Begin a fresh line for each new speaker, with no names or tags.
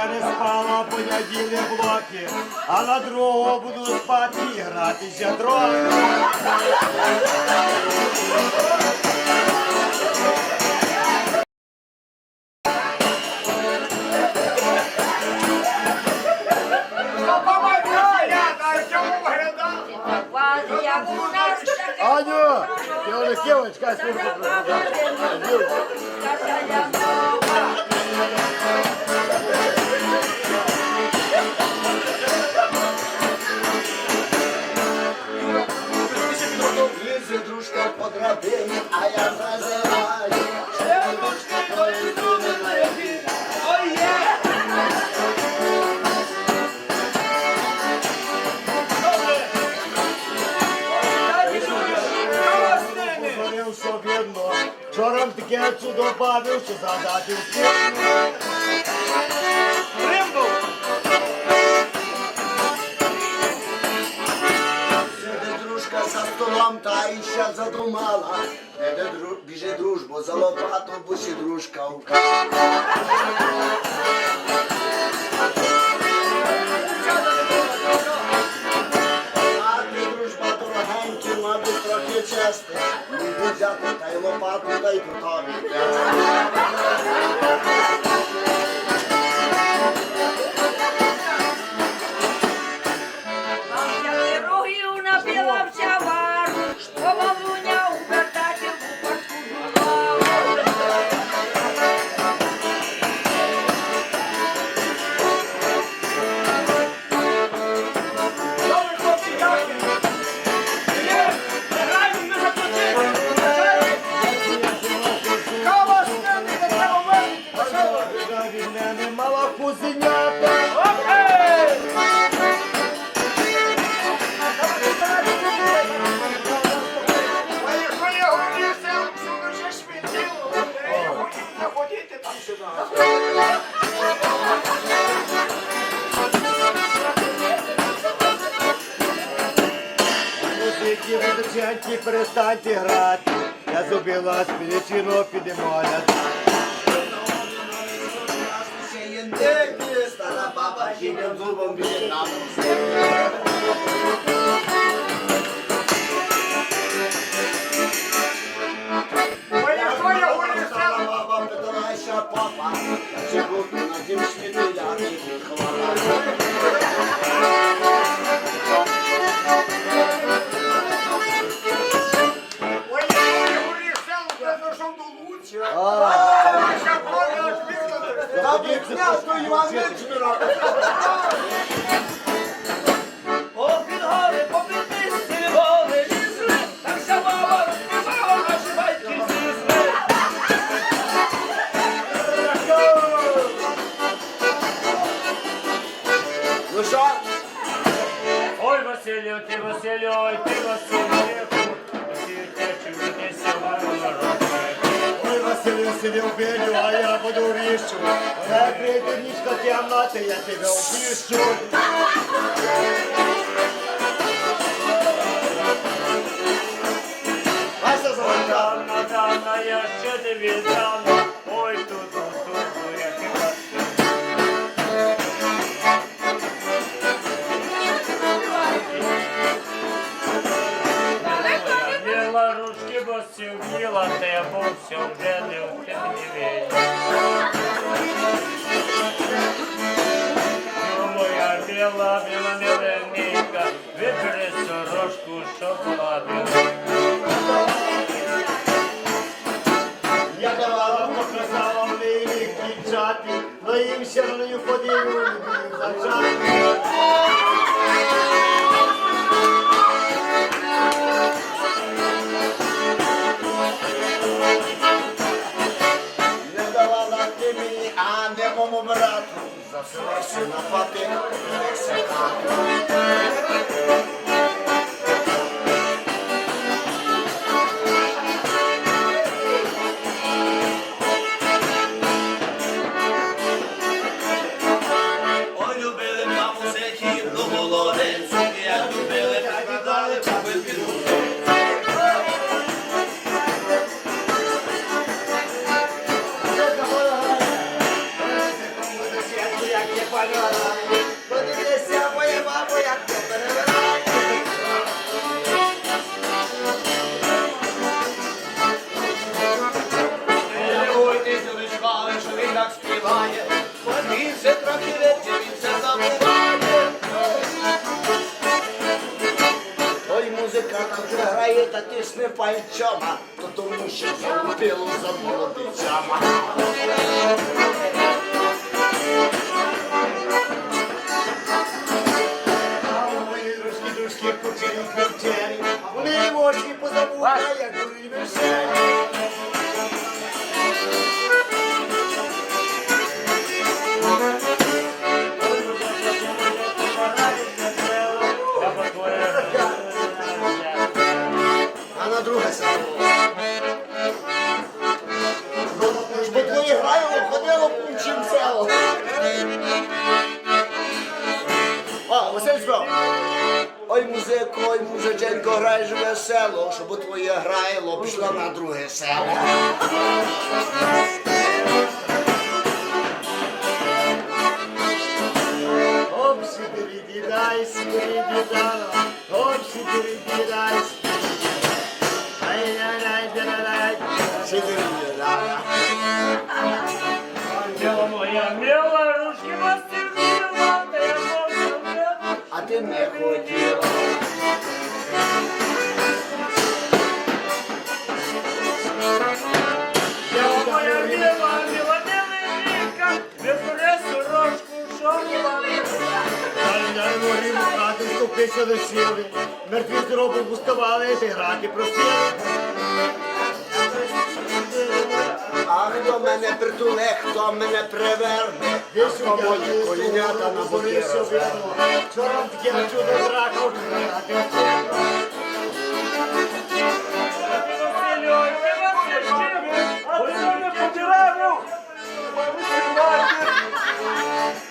Я не спала, бо я блоки, а на другого буду спати і гратися трохи.
Баба.
Лізе дружка по драбині, а я називаю. Дружки твої думи на
бідно. Вчора таке чудо бавив, що задати всіх.
Сиде дружка за столом, та і ще задумала. Іде дру... біже дружбу за лопату, бо ще дружка у А ти, дружба дорогенькі, мабуть, трохи чести. Взяти та й лопату, та й готові.
Перестаньте грати. Я зубила спілічину підемоляти.
Ще є дикий, стара баба, хім'ям зубом біля нам.
Abi ne yapıyor? Yuvanlar
çıkıyor abi. Сидів білю, а я буду ріщу. Не прийде нічка темноти, я тебе опіщу. Ася Золота.
Дана, дана, я ще не віддана, Біла ручки, бо сів'їла, та я був все вже не в темні Ну, моя біла, біла миленька, вибери сорочку, щоб була біла.
Я давала, показала в неї дівчати, но їм одно ходив зачати.
Thank
you.
Тисне пальчама, то тому що залупило за молодицями.
Вони мошки позабута, як дурні вершені.
На друге село. Бо твоє грайло ходило пунчим село. О, Васильсько! Ой, музико, ой, музиченько, грай же весело, щоб твоє грайло пішло на друге село.
Оп, сидери, дидай, сидери, дидала, оп, сидери, дидай, ай,
не хотіла.
Мила моя, мила, мила, не велика, не бере сорочку,
Далі, далі, морі, мухати, ступися до сіли, мертві з гробу пуставали, ти грати просили.
А хто мене притуле, хто мене приверне, хто мої колінята на боки
розверне. Вчора таке чудо зраку. Thank you.